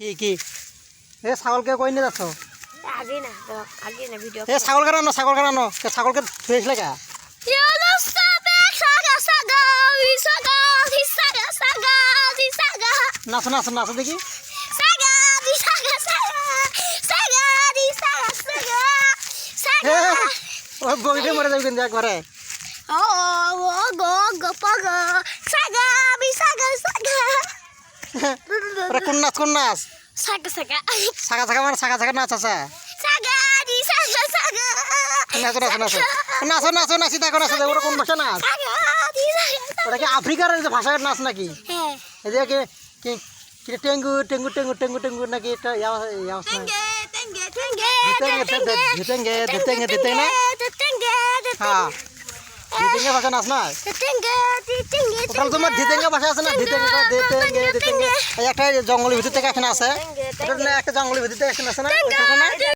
কি কি? এ ছাগলকে কই নি যাচ্ছ? আজি না তো ছাগল কারণ ছাগল কারণ কে? ছাগলকে ধুইছ লাগা নাচো নাচো দেখি। ও বগিতে মরে যাবি কিন্তু একবারে। ওরা কোন নাচ কোন নাচ ছাগা ছাগা মানে ছাগা ছাগা নাচ আছে saga vi saga saga নাচো নাচো নাচো নাচো নাচো নাচি দেখো নাচো দেখো কোন ভাষা নাচ ওটা কি আফ্রিকার ভাষার নাচ নাকি হ্যাঁ এদিকে কি কি টেঙ্গু টেঙ্গু টেঙ্গু টেঙ্গু টেঙ্গু নাকি এটা ইয়াও ইয়াও না হ্যাঁ ধিতেঙ্গে ভাষা নাচ না তাহলে তোমার ধিতেঙ্গে ভাষা আছে না? ধিতেঙ্গে ধিতেঙ্গে এই একটা জঙ্গলের ভিতর থেকে এখানে আছে। একটা জঙ্গলের ভিতর থেকে এখানে আছে না?